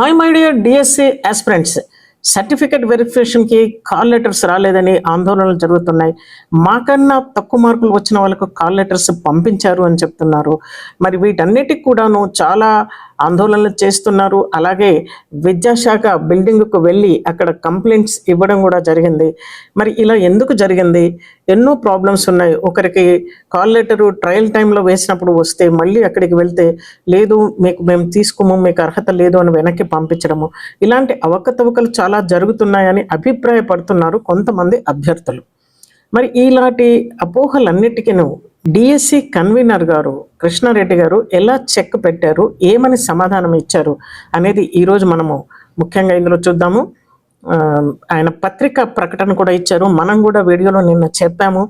Hi my dear DSC aspirants certificate వెరిఫికేషన్కి call letters రాలేదని ఆందోళనలు జరుగుతున్నాయి. మాకన్నా తక్కువ మార్కులు వచ్చిన వాళ్ళకు కాల్ లెటర్స్ పంపించారు అని చెప్తున్నారు. మరి వీటన్నిటికి కూడాను చాలా ఆందోళనలు చేస్తున్నారు. అలాగే విద్యాశాఖ బిల్డింగ్కు వెళ్ళి అక్కడ కంప్లైంట్స్ ఇవ్వడం కూడా జరిగింది. మరి ఇలా ఎందుకు జరిగింది? ఎన్నో ప్రాబ్లమ్స్ ఉన్నాయి. ఒకరికి కాల్ లెటరు ట్రయల్ టైంలో వేసినప్పుడు వస్తే మళ్ళీ అక్కడికి వెళ్తే లేదు మీకు మేము తీసుకోము మీకు అర్హత లేదు అని వెనక్కి పంపించడము. ఇలాంటి అవకతవకలు చాలా జరుగుతున్నాయని అభిప్రాయపడుతున్నారు కొంతమంది అభ్యర్థులు. మరి ఇలాంటి అపోహలన్నిటికీ డిఎస్సి కన్వీనర్ గారు కృష్ణారెడ్డి గారు ఎలా చెక్ పెట్టారు? ఏమని సమాధానం ఇచ్చారు? అనేది ఈరోజు మనము ముఖ్యంగా ఇందులో చూద్దాము. ఆయన పత్రిక ప్రకటన కూడా ఇచ్చారు. మనం కూడా వీడియోలో నిన్న చెప్పాము.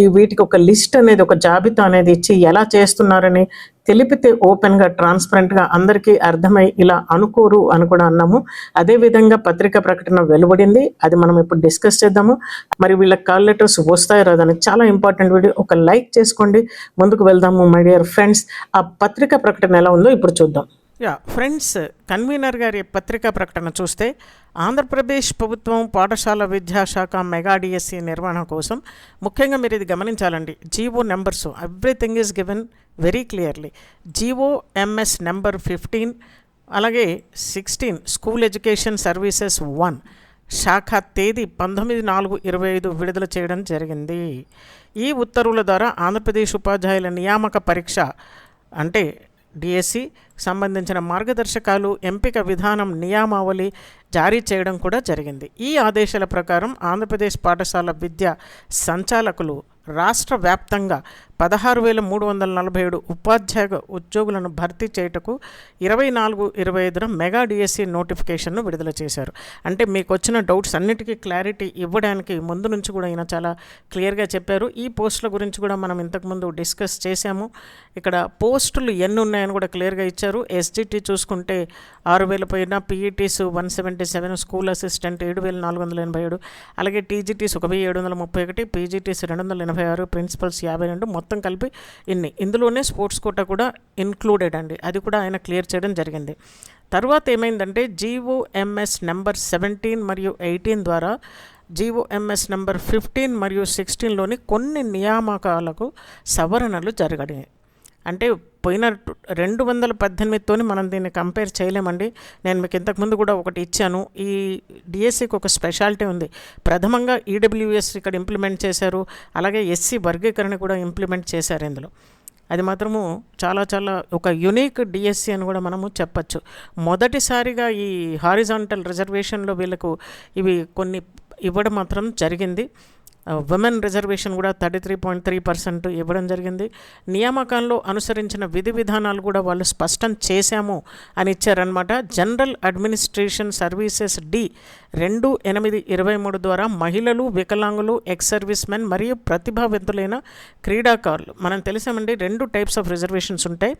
ఈ వీటికి ఒక లిస్ట్ అనేది ఒక జాబితా అనేది ఇచ్చి ఎలా చేస్తున్నారని తెలిపితే ఓపెన్గా ట్రాన్స్పరెంట్గా అందరికీ అర్థమై ఇలా అనుకోరు అని కూడా అన్నాము. అదే విధంగా పత్రిక ప్రకటన వెలువడింది. అది మనం ఇప్పుడు డిస్కస్ చేద్దాము. మరి వీళ్ళ కాల్ లెటర్స్ వస్తాయో రాదని చాలా ఇంపార్టెంట్ వీడియో. ఒక లైక్ చేసుకోండి. ముందుకు వెళ్దాము మై డియర్ ఫ్రెండ్స్. ఆ పత్రిక ప్రకటన ఎలా ఉందో ఇప్పుడు చూద్దాం. యా ఫ్రెండ్స్ కన్వీనర్ గారి పత్రికా ప్రకటన చూస్తే ఆంధ్రప్రదేశ్ ప్రభుత్వం పాఠశాల విద్యాశాఖ మెగా డిఎస్సి నిర్వహణ కోసం ముఖ్యంగా మీరు ఇది గమనించాలండి. GO numbers everything is given very clearly. GO MS number fifteen అలాగే sixteen school education services one శాఖ తేదీ పంతొమ్మిది నాలుగు ఇరవై ఐదు విడుదల చేయడం జరిగింది. ఈ ఉత్తర్వుల ద్వారా ఆంధ్రప్రదేశ్ ఉపాధ్యాయుల నియామక పరీక్ష అంటే డిఎస్సి సంబంధించిన మార్గదర్శకాలు ఎంపిక విధానం నియామావళి జారీ చేయడం కూడా జరిగింది. ఈ ఆదేశాల ప్రకారం ఆంధ్రప్రదేశ్ పాఠశాల విద్యా సంచాలకులు రాష్ట్ర వ్యాప్తంగా పదహారు వేల మూడు వందల నలభై ఏడు ఉపాధ్యాయ ఉద్యోగులను భర్తీ చేయుటకు ఇరవై నాలుగు ఇరవై ఐదున మెగా డిఎస్సి నోటిఫికేషన్ను విడుదల చేశారు. అంటే మీకు వచ్చిన డౌట్స్ అన్నిటికీ క్లారిటీ ఇవ్వడానికి ముందు నుంచి కూడా ఈయన చాలా క్లియర్గా చెప్పారు. ఈ పోస్టుల గురించి కూడా మనం ఇంతకుముందు డిస్కస్ చేశాము. ఇక్కడ పోస్టులు ఎన్ని ఉన్నాయని కూడా క్లియర్గా ఇచ్చారు. ఎస్జిటి చూసుకుంటే ఆరు వేల పైన PETs one seventy seven school assistant ఏడు వేల నాలుగు వందల ఎనభై ఏడు అలాగే టీజీటీస్ ఒక వెయ్యి ఏడు వందల ముప్పై ఒకటి పీజీటీస్ రెండు వందల ఎనభై ఆరు ప్రిన్సిపల్స్ యాభై రెండు మొత్తం కలిపి ఇన్ని ఇందులోనే స్పోర్ట్స్ కోటా కూడా ఇన్క్లూడెడ్ అండి. అది కూడా ఆయన క్లియర్ చేయడం జరిగింది. తర్వాత ఏమైందంటే జీఓఎంఎస్ నెంబర్ సెవెంటీన్ మరియు ఎయిటీన్ ద్వారా జీఓఎంఎస్ నెంబర్ ఫిఫ్టీన్ మరియు సిక్స్టీన్లోని కొన్ని నియామకాలకు సవరణలు జరగడాయి అంటే పోయిన టు- రెండు వందల పద్దెనిమిదితోని మనం దీన్ని కంపేర్ చేయలేమండి. నేను మీకు ఇంతకుముందు కూడా ఒకటి ఇచ్చాను. ఈ డిఎస్సికి ఒక స్పెషాలిటీ ఉంది. ప్రథమంగా ఈడబ్ల్యూఎస్ ఇక్కడ ఇంప్లిమెంట్ చేశారు. అలాగే ఎస్సీ వర్గీకరణ కూడా ఇంప్లిమెంట్ చేశారు ఇందులో. అది మాత్రము చాలా చాలా ఒక యునిక్ డిఎస్సి అని కూడా మనము చెప్పచ్చు. మొదటిసారిగా ఈ హారిజాంటల్ రిజర్వేషన్లో వీళ్ళకు ఇవి కొన్ని ఇవ్వడం మాత్రం జరిగింది. ఉమెన్ రిజర్వేషన్ కూడా thirty three point three percent ఇవ్వడం జరిగింది. నియామకంలో అనుసరించిన విధి విధానాలు కూడా వాళ్ళు స్పష్టం చేశాము అని ఇచ్చారనమాట జనరల్ అడ్మినిస్ట్రేషన్ సర్వీసెస్ డి రెండు ఎనిమిది ఇరవై మూడు ద్వారా మహిళలు వికలాంగులు ఎక్స్ సర్వీస్ మెన్ మరియు ప్రతిభావంతులైన క్రీడాకారులు. మనం తెలిసామండి రెండు టైప్స్ ఆఫ్ రిజర్వేషన్స్ ఉంటాయి.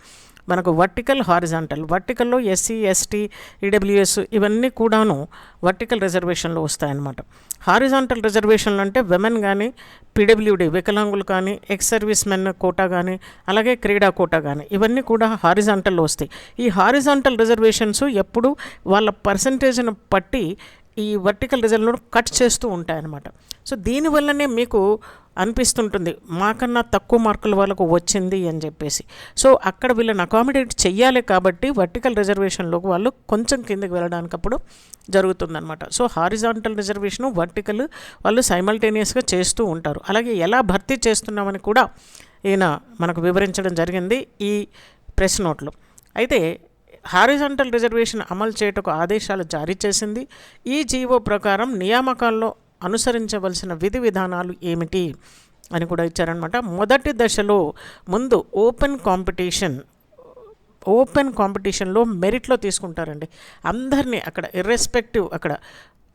మనకు వర్టికల్ హారిజాంటల్. వర్టికల్లో ఎస్సీ ఎస్టీ ఈడబ్ల్యూఎస్ ఇవన్నీ కూడాను వర్టికల్ రిజర్వేషన్లో వస్తాయన్నమాట. హారిజాంటల్ రిజర్వేషన్లు అంటే విమెన్ కానీ పీడబ్ల్యూడి వికలాంగులు కానీ ఎక్స్ సర్వీస్ మెన్ కోటా కానీ అలాగే క్రీడా కోటా కానీ ఇవన్నీ కూడా హారిజాంటల్లో వస్తాయి. ఈ హారిజాంటల్ రిజర్వేషన్స్ ఎప్పుడు వాళ్ళ పర్సంటేజ్ను బట్టి ఈ వర్టికల్ రిజల్ట్ను కట్ చేస్తూ ఉంటాయన్నమాట. సో దీనివల్లనే మీకు అనిపిస్తుంటుంది మాకన్నా తక్కువ మార్కుల వాళ్ళకు వచ్చింది అని చెప్పేసి. సో అక్కడ వీళ్ళని అకామిడేట్ చెయ్యాలి కాబట్టి వర్టికల్ రిజర్వేషన్లోకి వాళ్ళు కొంచెం కిందకి వెళ్ళడానికి అప్పుడు జరుగుతుందనమాట సో హారిజాంటల్ రిజర్వేషను వర్టికల్ వాళ్ళు సైమల్టేనియస్గా చేస్తూ ఉంటారు. అలాగే ఎలా భర్తీ చేస్తున్నామని కూడా ఈయన మనకు వివరించడం జరిగింది ఈ ప్రెస్ నోట్లో అయితే హారిజంటల్ రిజర్వేషన్ అమలు చేయుటకు ఆదేశాలు జారీ చేసింది. ఈ జీవో ప్రకారం నియామకాల్లో అనుసరించవలసిన విధి విధానాలు ఏమిటి అని కూడా ఇచ్చారనమాట మొదటి దశలో ముందు ఓపెన్ కాంపిటీషన్ ఓపెన్ కాంపిటీషన్లో మెరిట్లో తీసుకుంటారండి. అందరినీ అక్కడ ఇర్రెస్పెక్టివ్ అక్కడ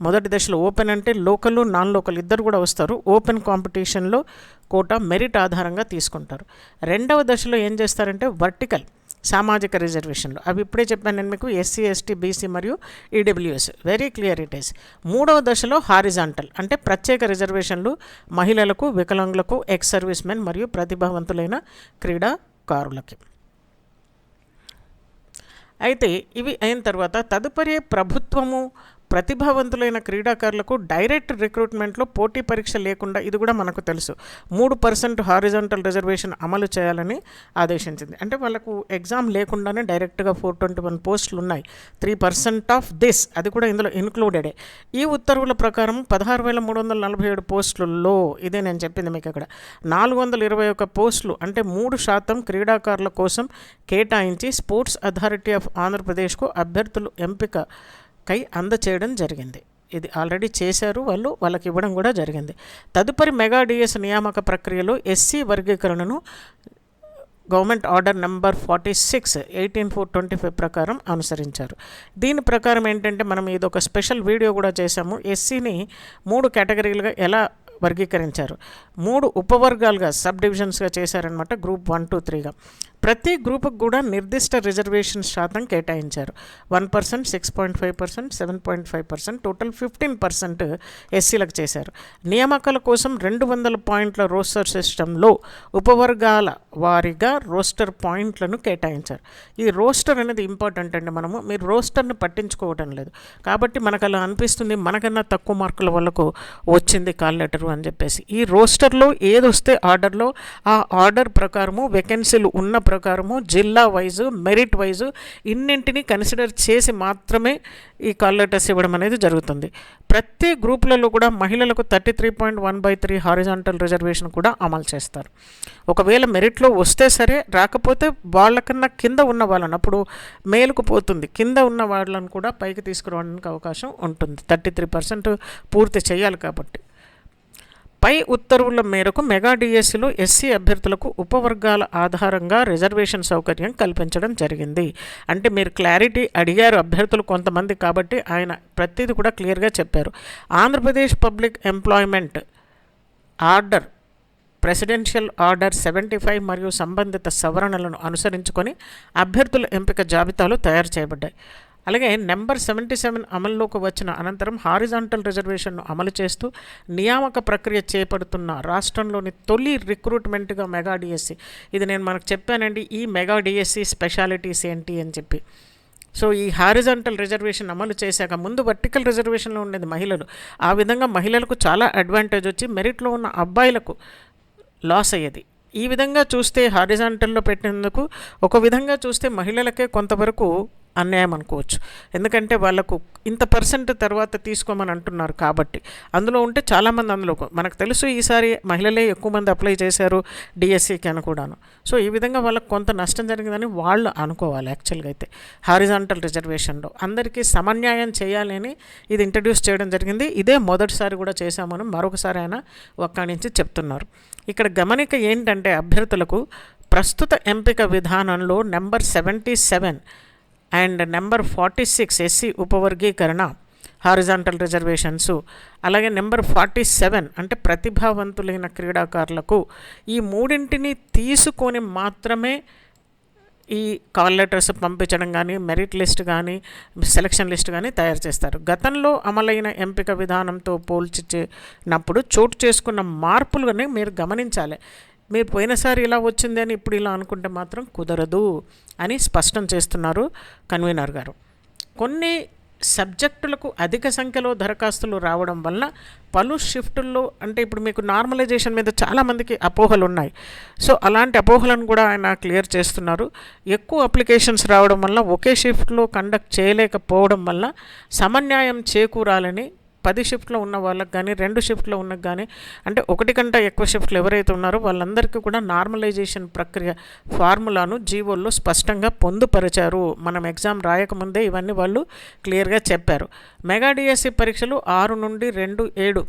మొదటి దశలో ఓపెన్ అంటే లోకల్ నాన్ లోకల్ ఇద్దరు కూడా వస్తారు. ఓపెన్ కాంపిటీషన్లో కోట మెరిట్ ఆధారంగా తీసుకుంటారు. రెండవ దశలో ఏం చేస్తారంటే వర్టికల్ సామాజిక రిజర్వేషన్లు. అవి ఇప్పుడే చెప్పాను నేను మీకు ఎస్సీ ఎస్టీ బీసీ మరియు EWS very clear it is మూడవ దశలో హారిజాంటల్ అంటే ప్రత్యేక రిజర్వేషన్లు మహిళలకు వికలాంగులకు ఎక్స్ సర్వీస్ మెన్ మరియు ప్రతిభావంతులైన క్రీడాకారులకి. అయితే ఇవి అయిన తర్వాత తదుపరి ప్రభుత్వము ప్రతిభావంతులైన క్రీడాకారులకు డైరెక్ట్ రిక్రూట్మెంట్లో పోటీ పరీక్ష లేకుండా ఇది కూడా మనకు తెలుసు. మూడు పర్సెంట్ హారిజాంటల్ రిజర్వేషన్ అమలు చేయాలని ఆదేశించింది. అంటే వాళ్ళకు ఎగ్జామ్ లేకుండానే డైరెక్ట్గా ఫోర్ ట్వంటీ వన్ పోస్టులు ఉన్నాయి. త్రీ పర్సెంట్ ఆఫ్ దిస్ అది కూడా ఇందులో ఇన్క్లూడెడే. ఈ ఉత్తర్వుల ప్రకారం పదహారు వేల మూడు వందల నలభై ఏడు పోస్టులలో ఇదే నేను చెప్పింది మీకు అక్కడ. నాలుగు వందల ఇరవై ఒక్క పోస్టులు అంటే మూడు శాతం క్రీడాకారుల కోసం కేటాయించి స్పోర్ట్స్ అథారిటీ ఆఫ్ ఆంధ్రప్రదేశ్కు అభ్యర్థులు ఎంపిక కై అందచేయడం జరిగింది. ఇది ఆల్రెడీ చేశారు వాళ్ళు వాళ్ళకి ఇవ్వడం కూడా జరిగింది. తదుపరి మెగా డిఎస్ నియామక ప్రక్రియలో ఎస్సీ వర్గీకరణను government order number forty six eighteen four twenty five ప్రకారం అనుసరించారు. దీని ప్రకారం ఏంటంటే మనం ఇది ఒక స్పెషల్ వీడియో కూడా చేశాము. ఎస్సీని మూడు కేటగిరీలుగా ఎలా వర్గీకరించారు? మూడు ఉపవర్గాలుగా సబ్ డివిజన్స్గా చేశారనమాట గ్రూప్ వన్ టూ త్రీగా. ప్రతి గ్రూపుకు కూడా నిర్దిష్ట రిజర్వేషన్ శాతం కేటాయించారు. One percent six point five percent seven point five percent total fifteen percent ఎస్సీలకు చేశారు. నియామకాల కోసం రెండు వందల పాయింట్ల రోస్టర్ సిస్టంలో ఉపవర్గాల వారీగా రోస్టర్ పాయింట్లను కేటాయించారు. ఈ రోస్టర్ అనేది ఇంపార్టెంట్ అండి మనము. మీరు రోస్టర్ని పట్టించుకోవడం లేదు. కాబట్టి మనకు అలా అనిపిస్తుంది మనకన్నా తక్కువ మార్కుల వాళ్ళకు వచ్చింది కాల్ లెటరు అని చెప్పేసి. ఈ రోస్టర్లో ఏది వస్తే ఆర్డర్లో ఆ ఆర్డర్ ప్రకారము వేకెన్సీలు ఉన్న ప్రకారము జిల్లా వైజు మెరిట్ వైజు ఇన్నింటిని కన్సిడర్ చేసి మాత్రమే ఈ కాల్ లెటర్స్ ఇవ్వడం అనేది జరుగుతుంది. ప్రతి గ్రూపులలో కూడా మహిళలకు thirty three point one by three horizontal reservation కూడా అమలు చేస్తారు. ఒకవేళ మెరిట్లో వస్తే సరే రాకపోతే వాళ్ళకన్నా కింద ఉన్న వాళ్ళని అప్పుడు మేలుకు పోతుంది. కింద ఉన్న వాళ్ళని కూడా పైకి తీసుకురావడానికి అవకాశం ఉంటుంది. థర్టీ త్రీ పర్సెంట్ పూర్తి చేయాలి కాబట్టి. పై ఉత్తర్వుల మేరకు మెగా డిఎస్సిలో ఎస్సీ అభ్యర్థులకు ఉపవర్గాల ఆధారంగా రిజర్వేషన్ సౌకర్యం కల్పించడం జరిగింది. అంటే మీరు క్లారిటీ అడిగారు అభ్యర్థులు కొంతమంది కాబట్టి ఆయన ప్రతిదీ కూడా క్లియర్గా చెప్పారు. Andhra Pradesh public employment order presidential order seventy five మరియు సంబంధిత సవరణలను అనుసరించుకొని అభ్యర్థుల ఎంపిక జాబితాలు తయారు చేయబడ్డాయి. అలాగే నెంబర్ సెవెంటీ సెవెన్ అమల్లోకి వచ్చిన అనంతరం హారిజాంటల్ రిజర్వేషన్ను అమలు చేస్తూ నియామక ప్రక్రియ చేపడుతున్న రాష్ట్రంలోని తొలి రిక్రూట్మెంట్గా మెగా డిఎస్సి. ఇది నేను మనకు చెప్పానండి ఈ మెగా డిఎస్సి స్పెషాలిటీస్ ఏంటి అని చెప్పి. సో ఈ హారిజాంటల్ రిజర్వేషన్ అమలు చేశాక ముందు వర్టికల్ రిజర్వేషన్లో ఉండేది మహిళలు. ఆ విధంగా మహిళలకు చాలా అడ్వాంటేజ్ వచ్చి మెరిట్లో ఉన్న అబ్బాయిలకు లాస్ అయ్యేది. ఈ విధంగా చూస్తే హారిజాంటల్లో పెట్టినందుకు ఒక విధంగా చూస్తే మహిళలకే కొంతవరకు అన్యాయం అనుకోవచ్చు. ఎందుకంటే వాళ్ళకు ఇంత పర్సెంట్ తర్వాత తీసుకోమని అంటున్నారు కాబట్టి. అందులో ఉంటే చాలామంది అందులో మనకు తెలుసు ఈసారి మహిళలే ఎక్కువ మంది అప్లై చేశారు డిఎస్సికి అని కూడాను. సో ఈ విధంగా వాళ్ళకు కొంత నష్టం జరిగిందని వాళ్ళు అనుకోవాలి యాక్చువల్గా అయితే. హారిజాంటల్ రిజర్వేషన్లో అందరికీ సమన్యాయం చేయాలని ఇది ఇంట్రడ్యూస్ చేయడం జరిగింది. ఇదే మొదటిసారి కూడా చేశామని మరొకసారి ఆయన ఒక్కడించి చెప్తున్నారు. ఇక్కడ గమనిక ఏంటంటే అభ్యర్థులకు ప్రస్తుత ఎంపిక విధానంలో number seventy seven and number forty six SC ఉపవర్గీకరణ horizontal reservations అలాగే నెంబర్ ఫార్టీ సెవెన్ అంటే ప్రతిభావంతులైన క్రీడాకారులకు ఈ మూడింటిని తీసుకొని మాత్రమే ఈ కాల్ లెటర్స్ పంపించడం కానీ మెరిట్ లిస్ట్ కానీ సెలక్షన్ లిస్ట్ కానీ తయారు చేస్తారు. గతంలో అమలైన ఎంపిక విధానంతో పోల్చినప్పుడు చోటు చేసుకున్న మార్పులని మీరు గమనించాలి. మీరు పోయినసారి ఇలా వచ్చింది అని ఇప్పుడు ఇలా అనుకుంటే మాత్రం కుదరదు అని స్పష్టం చేస్తున్నారు కన్వీనర్ గారు. కొన్ని సబ్జెక్టులకు అధిక సంఖ్యలో దరఖాస్తులు రావడం వల్ల పలు షిఫ్టుల్లో అంటే ఇప్పుడు మీకు నార్మలైజేషన్ మీద చాలామందికి అపోహలు ఉన్నాయి. సో అలాంటి అపోహలను కూడా ఆయన క్లియర్ చేస్తున్నారు. ఎక్కువ అప్లికేషన్స్ రావడం వల్ల ఒకే షిఫ్ట్లో కండక్ట్ చేయలేకపోవడం వల్ల సమన్యాయం చేకూరాలని పది షిఫ్ట్లో ఉన్న వాళ్ళకి కానీ రెండు షిఫ్ట్లో ఉన్నకు కానీ అంటే ఒకటి కంటే ఎక్కువ షిఫ్ట్లు ఎవరైతే ఉన్నారో వాళ్ళందరికీ కూడా నార్మలైజేషన్ ప్రక్రియ ఫార్ములాను జీవోల్లో స్పష్టంగా పొందుపరిచారు. మనం ఎగ్జామ్ రాయకముందే ఇవన్నీ వాళ్ళు క్లియర్గా చెప్పారు. మెగా డిఎస్సి పరీక్షలు ఆరు నుండి రెండు ఏడు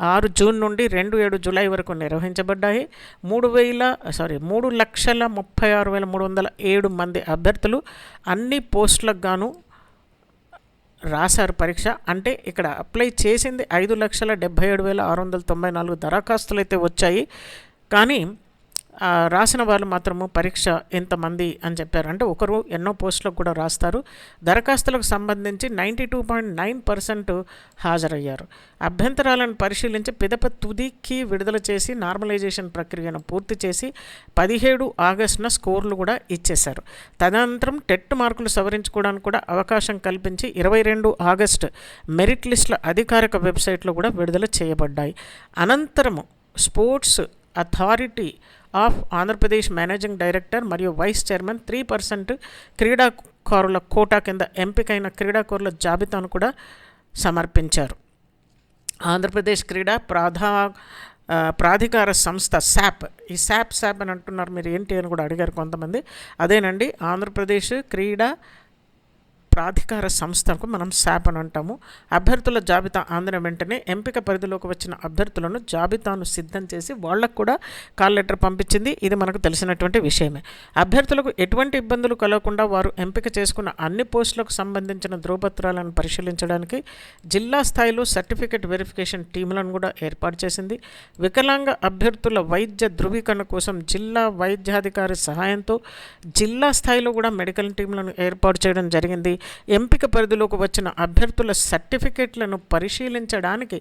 ఆరు జూన్ నుండి రెండు ఏడు జూలై వరకు నిర్వహించబడ్డాయి. మూడు వేల సారీ మూడు లక్షల ముప్పై ఆరు వేల మూడు వందల ఏడు మంది అభ్యర్థులు అన్ని పోస్టులకు గాను రాశారు పరీక్ష. అంటే ఇక్కడ అప్లై చేసింది ఐదు లక్షల డెబ్బై ఏడు వేల ఆరు వందల తొంభై నాలుగు దరఖాస్తులు అయితే వచ్చాయి. కానీ రాసిన వాళ్ళు మాత్రము పరీక్ష ఎంతమంది అని చెప్పారు. అంటే ఒకరు ఎన్నో పోస్టులకు కూడా రాస్తారు. దరఖాస్తులకు సంబంధించి ninety two point nine percent హాజరయ్యారు. అభ్యంతరాలను పరిశీలించి పిదప తుదికి విడుదల చేసి నార్మలైజేషన్ ప్రక్రియను పూర్తి చేసి పదిహేడు ఆగస్టున స్కోర్లు కూడా ఇచ్చేశారు. తదనంతరం టెట్ మార్కులు సవరించుకోవడానికి కూడా అవకాశం కల్పించి ఇరవై రెండు ఆగస్టు మెరిట్ లిస్టుల అధికారిక వెబ్సైట్లో కూడా విడుదల చేయబడ్డాయి. అనంతరము sports authority of Andhra Pradesh managing director మరియు వైస్ చైర్మన్ త్రీ పర్సెంట్ క్రీడాకారుల కోటా కింద ఎంపికైన క్రీడాకారుల జాబితాను కూడా సమర్పించారు. ఆంధ్రప్రదేశ్ క్రీడా ప్రాధా ప్రాధికార సంస్థ శాప్. ఈ శాప్ శాప్ అని అంటున్నారు మీరు ఏంటి అని కూడా అడిగారు కొంతమంది. అదేనండి ఆంధ్రప్రదేశ్ క్రీడా ప్రాధికార సంస్థకు మనం శాప్ అని అంటాము. అభ్యర్థుల జాబితా అందిన వెంటనే ఎంపిక పరిధిలోకి వచ్చిన అభ్యర్థులను జాబితాను సిద్ధం చేసి వాళ్ళకు కూడా కాల్ లెటర్ పంపించింది. ఇది మనకు తెలిసినటువంటి విషయమే. అభ్యర్థులకు ఎటువంటి ఇబ్బందులు కలగకుండా వారు ఎంపిక చేసుకున్న అన్ని పోస్టులకు సంబంధించిన ధ్రువపత్రాలను పరిశీలించడానికి జిల్లా స్థాయిలో సర్టిఫికేట్ వెరిఫికేషన్ టీములను కూడా ఏర్పాటు చేసింది. వికలాంగ అభ్యర్థుల వైద్య ధృవీకరణ కోసం జిల్లా వైద్యాధికారి సహాయంతో జిల్లా స్థాయిలో కూడా మెడికల్ టీంలను ఏర్పాటు చేయడం జరిగింది. ఎంపిక పరిధిలోకి వచ్చిన అభ్యర్థుల సర్టిఫికేట్లను పరిశీలించడానికి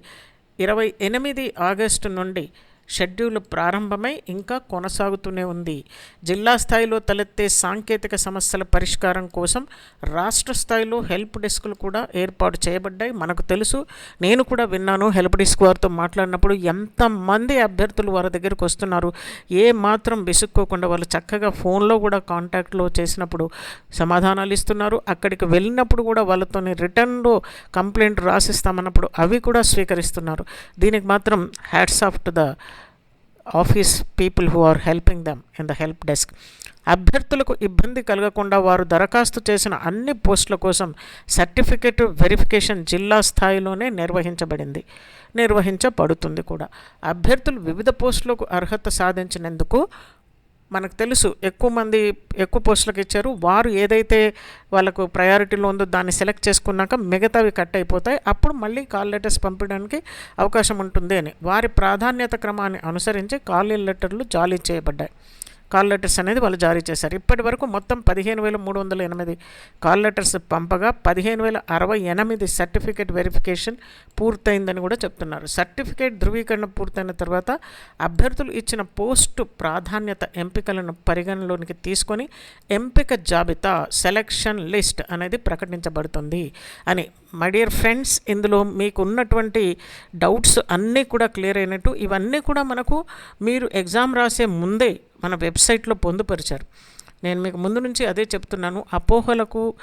ఇరవై ఎనిమిది ఆగస్టు నుండి షెడ్యూల్ ప్రారంభమై ఇంకా కొనసాగుతూనే ఉంది. జిల్లా స్థాయిలో తలెత్తే సాంకేతిక సమస్యల పరిష్కారం కోసం రాష్ట్ర స్థాయిలో హెల్ప్ డెస్క్లు కూడా ఏర్పాటు చేయబడ్డాయి. మనకు తెలుసు నేను కూడా విన్నాను హెల్ప్ డెస్క్ వారితో మాట్లాడినప్పుడు ఎంతమంది అభ్యర్థులు వారి దగ్గరికి వస్తున్నారు. ఏ మాత్రం విసుక్కోకుండా వాళ్ళు చక్కగా ఫోన్లో కూడా కాంటాక్ట్లో చేసినప్పుడు సమాధానాలు ఇస్తున్నారు. అక్కడికి వెళ్ళినప్పుడు కూడా వాళ్ళతోని రిటర్న్లో కంప్లైంట్ రాసిస్తామన్నప్పుడు అవి కూడా స్వీకరిస్తున్నారు. దీనికి మాత్రం hats off to the office people who are helping them in the help desk అభ్యర్థులకు ఇబ్బంది కలగకుండా వారు దరఖాస్తు చేసిన అన్ని పోస్టుల కోసం సర్టిఫికేట్ వెరిఫికేషన్ జిల్లా స్థాయిలోనే నిర్వహించబడింది నిర్వహించబడుతుంది కూడా. అభ్యర్థులు వివిధ పోస్టులకు అర్హత సాధించినందుకు మనకు తెలుసు ఎక్కువ మంది ఎక్కువ పోస్టులకు ఇచ్చారు. వారు ఏదైతే వాళ్ళకు ప్రయారిటీలో ఉందో దాన్ని సెలెక్ట్ చేసుకున్నాక మిగతావి కట్ అయిపోతాయి. అప్పుడు మళ్ళీ కాల్ లెటర్స్ పంపడానికి అవకాశం ఉంటుంది అని. వారి ప్రాధాన్యత క్రమాన్ని అనుసరించి కాల్ లెటర్లు జారీ చేయబడ్డాయి. కాల్ లెటర్స్ అనేది వాళ్ళు జారీ చేశారు. ఇప్పటి వరకు మొత్తం పదిహేను వేల మూడు వందల ఎనిమిది కాల్ లెటర్స్ పంపగా పదిహేను వేల అరవై ఎనిమిది సర్టిఫికేట్ వెరిఫికేషన్ పూర్తయిందని కూడా చెప్తున్నారు. సర్టిఫికేట్ ధృవీకరణ పూర్తయిన తర్వాత అభ్యర్థులు ఇచ్చిన పోస్టు ప్రాధాన్యత ఎంపికలను పరిగణలోనికి తీసుకొని ఎంపిక జాబితా సెలక్షన్ లిస్ట్ అనేది ప్రకటించబడుతుంది అని మై డియర్ ఫ్రెండ్స్ ఇందులో మీకు ఉన్నటువంటి డౌట్స్ అన్నీ కూడా క్లియర్ అయినట్టు ఇవన్నీ కూడా మనకు మీరు ఎగ్జామ్ రాసే ముందే మన వెబ్సైట్లో పొందుపరిచారు. నేను మీకు ముందు నుంచి అదే చెప్తున్నాను. అపోహలకు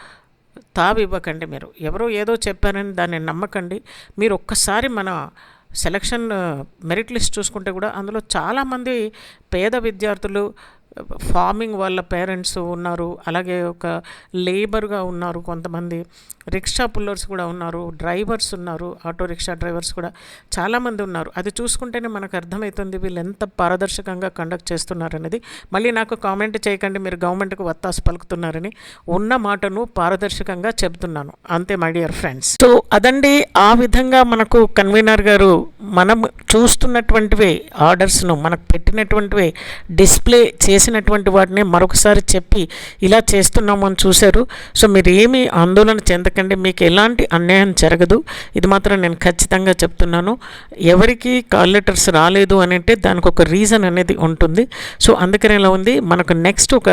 తావి ఇవ్వకండి మీరు. ఎవరో ఏదో చెప్పారని దాన్ని నమ్మకండి. మీరు ఒక్కసారి మన సెలక్షన్ మెరిట్ లిస్ట్ చూసుకుంటే కూడా అందులో చాలామంది పేద విద్యార్థులు ఫార్మింగ్ వాళ్ళ పేరెంట్స్ ఉన్నారు అలాగే ఒక లేబర్గా ఉన్నారు కొంతమంది రిక్షా పుల్లర్స్ కూడా ఉన్నారు డ్రైవర్స్ ఉన్నారు ఆటో రిక్షా డ్రైవర్స్ కూడా చాలామంది ఉన్నారు. అది చూసుకుంటేనే మనకు అర్థమవుతుంది వీళ్ళు ఎంత పారదర్శకంగా కండక్ట్ చేస్తున్నారనేది. మళ్ళీ నాకు కామెంట్ చేయకండి మీరు గవర్నమెంట్కి వత్తాసు పలుకుతున్నారని. ఉన్న మాటను పారదర్శకంగా చెబుతున్నాను. అంతే మై డియర్ ఫ్రెండ్స్. సో అదండి. ఆ విధంగా మనకు కన్వీనర్ గారు మనం చూస్తున్నటువంటివే ఆర్డర్స్ను మనకు పెట్టినటువంటివే డిస్ప్లే చేసి చేసినటువంటి వాటిని మరొకసారి చెప్పి ఇలా చేస్తున్నాము అని చూశారు. సో మీరు ఏమీ ఆందోళన చెందకండి. మీకు ఎలాంటి అన్యాయం జరగదు. ఇది మాత్రం నేను ఖచ్చితంగా చెప్తున్నాను. ఎవరికి కాల్ లెటర్స్ రాలేదు అని అంటే దానికి ఒక రీజన్ అనేది ఉంటుంది. సో అందుకని ఇలా ఉంది. మనకు నెక్స్ట్ ఒక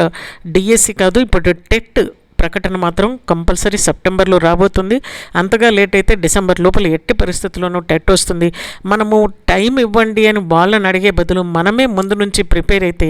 డిఎస్సి కాదు ఇప్పుడు టెట్ ప్రకటన మాత్రం కంపల్సరీ సెప్టెంబర్లో రాబోతుంది. అంతగా లేట్ అయితే డిసెంబర్ లోపల ఎట్టి పరిస్థితుల్లోనూ టెట్ వస్తుంది. మనము టైం ఇవ్వండి అని వాళ్ళని అడిగే బదులు మనమే ముందు నుంచి ప్రిపేర్ అయితే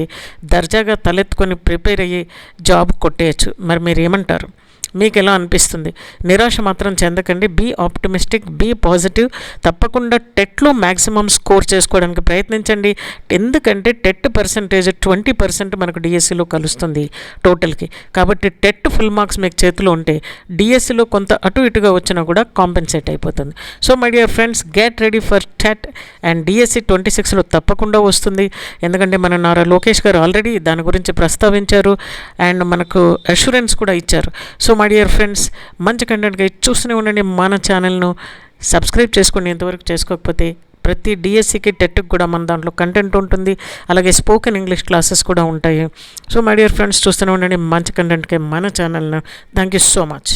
దర్జాగా తలెత్తుకొని ప్రిపేర్ అయ్యి జాబ్ కొట్టేయచ్చు. మరి మీరు ఏమంటారు మీకు ఎలా అనిపిస్తుంది? నిరాశ మాత్రం చెందకండి. Be optimistic be positive. తప్పకుండా టెట్లో మ్యాక్సిమం స్కోర్ చేసుకోవడానికి ప్రయత్నించండి. ఎందుకంటే టెట్ పర్సంటేజ్ ట్వంటీ పర్సెంట్ మనకు డిఎస్సిలో కలుస్తుంది టోటల్కి. కాబట్టి టెట్ ఫుల్ మార్క్స్ మీకు చేతిలో ఉంటే డిఎస్సిలో కొంత అటు ఇటుగా వచ్చినా కూడా కాంపెన్సేట్ అయిపోతుంది. So my dear friends get ready for TET and DSC twenty సిక్స్లో తప్పకుండా వస్తుంది. ఎందుకంటే మన నారా లోకేష్ గారు ఆల్రెడీ దాని గురించి ప్రస్తావించారు. అండ్ మనకు అష్యూరెన్స్ కూడా ఇచ్చారు. సో మై డియర్ ఫ్రెండ్స్ మంచి కంటెంట్గా చూస్తూనే ఉండండి మన ఛానల్ను సబ్స్క్రైబ్ చేసుకోండి ఇంతవరకు చేసుకోకపోతే ప్రతి డిఎస్సికి టెట్కి కూడా మన దాంట్లో కంటెంట్ ఉంటుంది. అలాగే స్పోకెన్ ఇంగ్లీష్ క్లాసెస్ కూడా ఉంటాయి. సో మై డియర్ ఫ్రెండ్స్ చూస్తూనే ఉండండి మంచి కంటెంట్కి మన ఛానల్ను థ్యాంక్ యూ సో మచ్